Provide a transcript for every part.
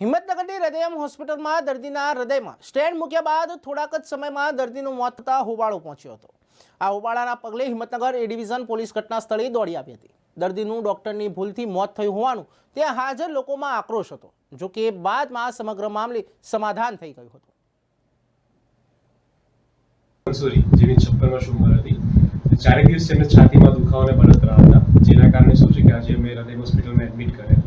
હિંમતનગરની હૃદયમ હોસ્પિટલમાં દર્દીના હૃદયમાં સ્ટેન્ડ મૂક્યા બાદ થોડાક જ સમયમાં દર્દીનું મોત થતાં હોબાળો પહોંચ્યો હતો. આ હોબાળાના પગલે હિંમતનગર એ ડિવિઝન પોલીસ ઘટના સ્થળે દોડી આવી હતી. દર્દીનું ડોક્ટરની ભૂલથી મોત થયું હોવાનું ત્યાં હાજર લોકોમાં આક્રોશ હતો, જો કે બાદમાં સમગ્ર મામલે સમાધાન થઈ ગયું હતું. સોરી જેની છપ્પન વર્ષ ઉંમર હતી. ચારેક દિવસ એમને છાતીમાં દુખાવાને બળતરા હતા, જેના કારણે શું છે કે આજે અમે હૃદય હોસ્પિટલમાં એડમિટ કર્યા.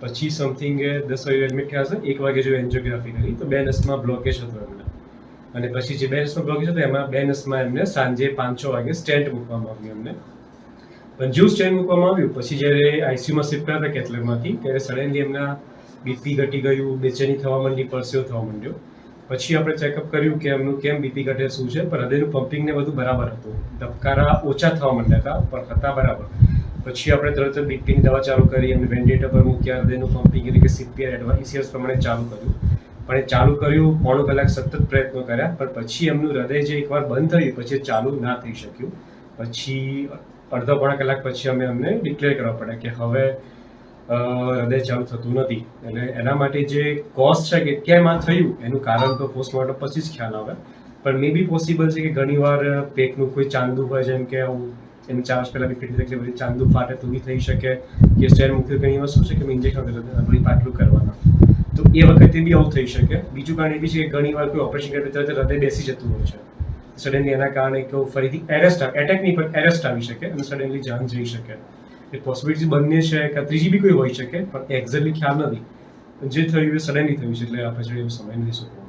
પછી સમથિંગ દસ વાગે એડમિટ થયા હશે એક વાગે જો એન્જિયોગ્રાફી કરી તો બે નસમાં બ્લોકેજ હતો એમને અને પછી જે બે નસમાં બ્લોકેજ હતો એમાં બે નસમાં એમને સાંજે પાંચ છ વાગે સ્ટેન્ટ મૂકવામાં આવ્યું એમને પણ જ્યુ સ્ટેન્ડ મૂકવામાં આવ્યું પછી જ્યારે આઈસીયુમાં શિફ્ટ કર્યા હતા કેથલેરમાંથી ત્યારે સડનલી એમના બીપી ઘટી ગયું બેચેની થવા માંડી પરસેવો થવા માંડ્યો પછી આપણે ચેકઅપ કર્યું કે એમનું કેમ બીપી ઘટે શું છે પણ હૃદયનું પમ્પિંગ ને બધું બરાબર હતું ધબકારા ઓછા થવા માંડ્યા હતા પણ હતા બરાબર પછી આપણે તરત જ બીપીની દવા ચાલુ કરી, એમને વેન્ટિલેટર પર મૂક્યા હૃદયનું પમ્પિંગ એટલે કે સીપીઆર એડવાન્સ પ્રમાણે ચાલુ કર્યું. પણ એ ચાલુ કર્યું, પોણો કલાક સતત પ્રયત્નો કર્યા, પણ પછી એમનું હૃદય જે એકવાર બંધ થયું પછી ચાલુ ના થઈ શક્યું. પછી અડધો પોણા કલાક પછી અમે અમને ડિક્લેર કરવા પડ્યા કે હવે હૃદય ચાલુ થતું નથી. એટલે એના માટે જે કોઝ છે કે કેમ થયું, એનું કારણ તો પોસ્ટમોર્ટમ પછી જ ખ્યાલ આવે. પણ મે બી પોસિબલ છે કે ઘણીવાર પેટનું કોઈ ચાંદુ હોય, જેમ કે આવું એની ચાર્જ પહેલાં પેટની તકલીફ હતી ચાંદુ ફાટે તો બી થઈ શકે કે સ્ટેર મૂક્યું ઘણી એમાં શું છે કે ઇન્જેક્શન હૃદય પાટલું કરવાના. તો એ વખતે બી આવું થઈ શકે. બીજું કારણ એ બી છે કે ઘણી વાર કોઈ ઓપરેશન કરે તરત હૃદય બેસી જતું હોય છે. સડનલી એના કારણે કેવું ફરીથી એરેસ્ટ એટેક નહીં પણ એરેસ્ટ આવી શકે અને સડનલી જાન જઈ શકે. એ પોસિબિલિટી બંને છે કે ત્રીજી બી કોઈ હોઈ શકે, પણ એક્ઝેક્ટલી ખ્યાલ નથી. જે થયું એ સડનલી થયું છે, એટલે આપણે જોડે સમય નથી શકવો